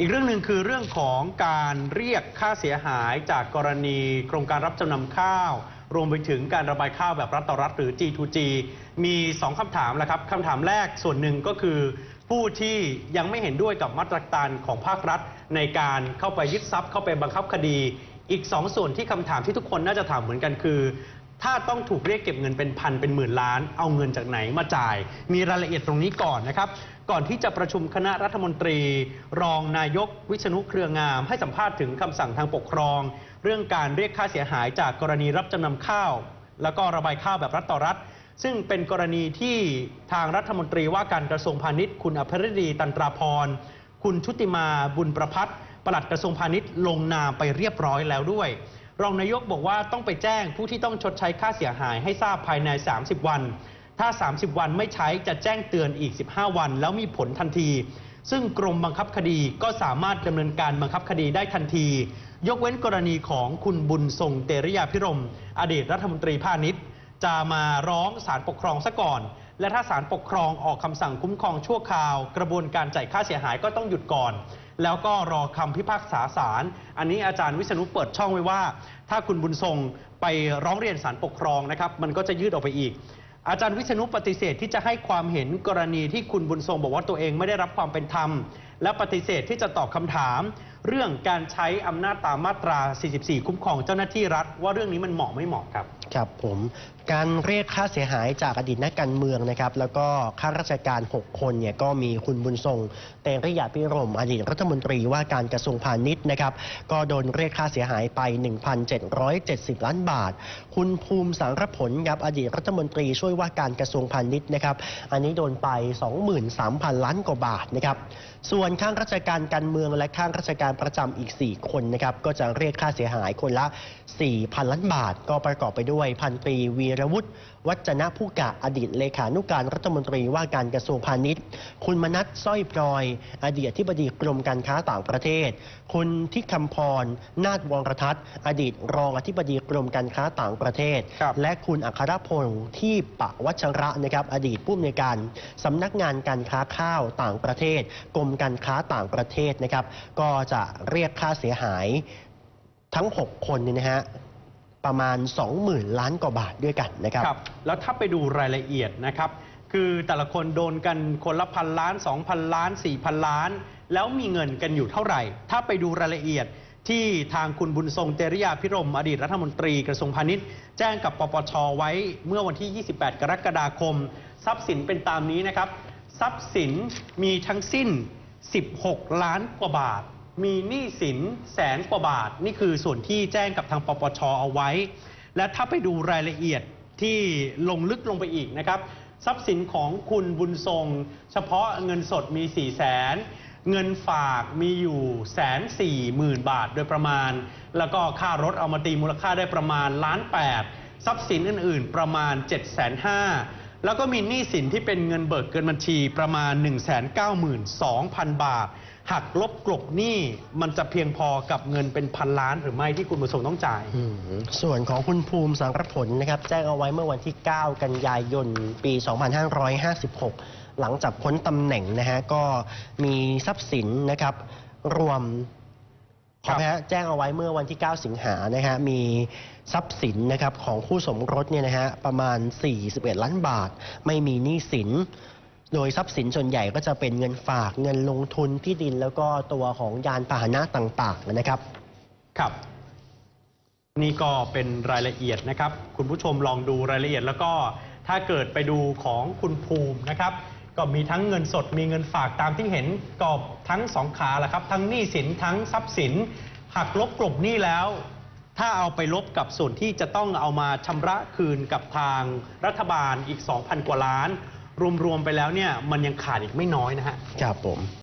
อีกเรื่องหนึ่งคือเรื่องของการเรียกค่าเสียหายจากกรณีโครงการรับจำนำข้าว รวมไปถึงการระบายข้าวแบบรัฐต่อรัฐหรือ G2G มี 2คำถามแหละครับคำถามแรกส่วนหนึ่งก็คือ ผู้ที่ยังไม่เห็นด้วยกับมาตรการของภาครัฐ ในการเข้าไปยึดทรัพย์เข้าไปบังคับคดี อีก 2 ส่วนที่คำถามที่ทุกคนน่าจะถามเหมือนกันคือ ถ้าต้องถูกเรียกเก็บเงินเป็นพันเป็นหมื่นล้าน เอาเงินจากไหนมาจ่าย มีรายละเอียดตรงนี้ก่อนนะครับ ก่อนที่จะประชุมคณะรัฐมนตรี รองนายกวิษณุเครืองาม ให้สัมภาษณ์ถึงคำสั่งทางปกครอง เรื่องการเรียกค่าเสียหายจากกรณีรับจำนำข้าว แล้วก็ระบายข้าวแบบรัฐต่อรัฐ ซึ่งเป็นกรณีที่ทางรัฐมนตรีว่าการกระทรวงพาณิชย์ คุณอภิรดีตันตราพรคุณชุติมาบุญประพัฒน์ปลัดกระทรวงพาณิชย์ลงนามไปเรียบร้อยแล้วด้วย รองนายกบอกว่าต้องไปแจ้งผู้ที่ต้องชดใช้ค่าเสียหายให้ทราบภายใน 30 วัน ถ้า 30 วันไม่ใช้จะแจ้งเตือนอีก 15 วัน แล้วมีผลทันที ซึ่งกรมบังคับคดีก็สามารถดำเนินการบังคับคดีได้ทันที ยกเว้นกรณีของคุณบุญทรงเตริยาพิรม อดีตรัฐมนตรีพาณิชย์ จะมาร้องศาลปกครองซะก่อน และถ้าศาลปกครองออกคำสั่งคุ้มครองชั่วคราว กระบวนการจ่ายค่าเสียหายก็ต้องหยุดก่อน แล้วก็รอคำพิพากษาศาลอันนี้อาจารย์วิษณุเปิดช่องไว้ว่า ถ้าคุณบุญทรงไปร้องเรียนศาลปกครองนะครับ มันก็จะยืดออกไปอีก อาจารย์วิษณุปฏิเสธที่จะให้ความเห็นกรณีที่คุณบุญทรงบอกว่าตัวเองไม่ได้รับความเป็นธรรม และปฏิเสธที่จะตอบคำถาม เรื่องการใช้อำนาจตามมาตรา 44 คุ้มครองเจ้าหน้าที่รัฐ ว่าเรื่องนี้มันเหมาะไม่เหมาะครับ ครับผมการเรียกค่าเสียหายจากอดีตนักการเมืองนะครับแล้วก็ข้าราชการ 6 คนเนี่ยก็มีคุณบุญทรงเตริยาพิรมอดีตรัฐมนตรีว่าการกระทรวงพาณิชย์นะครับก็โดนเรียกค่าเสียหายไป 1,770 ล้านบาท คุณภูมิสารผลครับอดีตรัฐมนตรีช่วยว่าการกระทรวงพาณิชย์นะครับอันนี้โดนไป 23,000 ล้านกว่าบาทนะครับส่วนข้างราชการการเมืองและข้างราชการประจำอีก 4 คนนะครับก็จะเรียกค่าเสียหายคนละ 4,000 ล้านบาท ก็ประกอบไปด้วยพันตรีวีรวุฒิวัจนะผู้กะอดีตเลขานุการรัฐมนตรีว่าการกระทรวงพาณิชย์ คุณมนัทสร้อยพลอย อดีตอธิบดีกรมการค้าต่างประเทศ คุณทิคำพร นาฏวงรทัศน์อดีตรองอธิบดีกรมการค้าต่างประเทศครับและคุณอัครพงศ์ที่ปะวัชระนะครับ อดีตผู้อำนวยการสำนักงานการค้าข้าวต่างประเทศ กรมการค้าต่างประเทศนะครับ ก็จะเรียกค่าเสียหายทั้ง 6 คนเนี่ยนะฮะ ประมาณ 20,000 ล้านกว่าบาทด้วยกันนะครับครับแล้วถ้าไปดูรายละเอียดนะครับ คือแต่ละคนโดนกันคนละพันล้าน 2,000 ล้าน 4,000 ล้าน แล้วมีเงินกันอยู่เท่าไหร่ ถ้าไปดูรายละเอียดที่ทางคุณบุญทรงเตริยาพิรม อดีตรัฐมนตรีกระทรวงพาณิชย์ แจ้งกับปปชไว้เมื่อวันที่ 28 กรกฎาคม ทรัพย์สินเป็นตามนี้นะครับ ทรัพย์สินมีทั้งสิ้น 16 ล้านกว่าบาท มีหนี้สินแสนกว่าบาท นี่คือส่วนที่แจ้งกับทางปปชเอาไว้ และถ้าไปดูรายละเอียดที่ลงลึกลงไปอีกนะครับ ทรัพย์สินของคุณบุญทรง เฉพาะเงินสดมี4 0 0แสนเงินฝากมีอยู่แสนสี่หมื่นบาทโดยประมาณ แล้วก็ค่ารถเอามาตีมูลค่าได้ประมาณล้านแปดทรัพย์สินอื่น ๆ ประมาณ7จ็ดแสนห้าแล้วก็มีหนี้สินที่เป็นเงินเบิกเกินบัญชีประมาณ 1 9 2 0 0 0 บาทหักลบกลบหนี้มันจะเพียงพอกับเงินเป็นพันล้านหรือไม่ที่คุณบุญทรงต้องจ่าย อืมส่วนของคุณภูมิสังรผลนะครับแจ้งเอาไว้เมื่อวันที่ 9 กันยายน ปี 2556 หลังจากพ้นตำแหน่งนะฮะก็มีทรัพย์สินนะครับ รวมขครับแจ้งเอาไว้เมื่อวันที่ 9 สิงหานะฮะมีทรัพย์สินนะครับของคู่สมรสเนี่ยนะฮะประมาณ 41 ล้านบาท ไม่มีหนี้สิน โดยทรัพย์สินส่วนใหญ่ก็จะเป็นเงินฝากเงินลงทุนที่ดินแล้วก็ตัวของยานพาหนะต่างๆนะครับ ครับ นี่ก็เป็นรายละเอียดนะครับ คุณผู้ชมลองดูรายละเอียด แล้วก็ถ้าเกิดไปดูของคุณภูมินะครับ ก็มีทั้งเงินสดมีเงินฝากตามที่เห็นก็ทั้งสองขาแหละครับ ทั้งหนี้สินทั้งทรัพย์สินหักลบกลบหนี้แล้ว ถ้าเอาไปลบกับส่วนที่จะต้องเอามาชำระคืนกับทางรัฐบาลอีก 2,000 กว่าล้าน รวมๆไปแล้วเนี่ยมันยังขาดอีกไม่น้อยนะฮะ ครับผม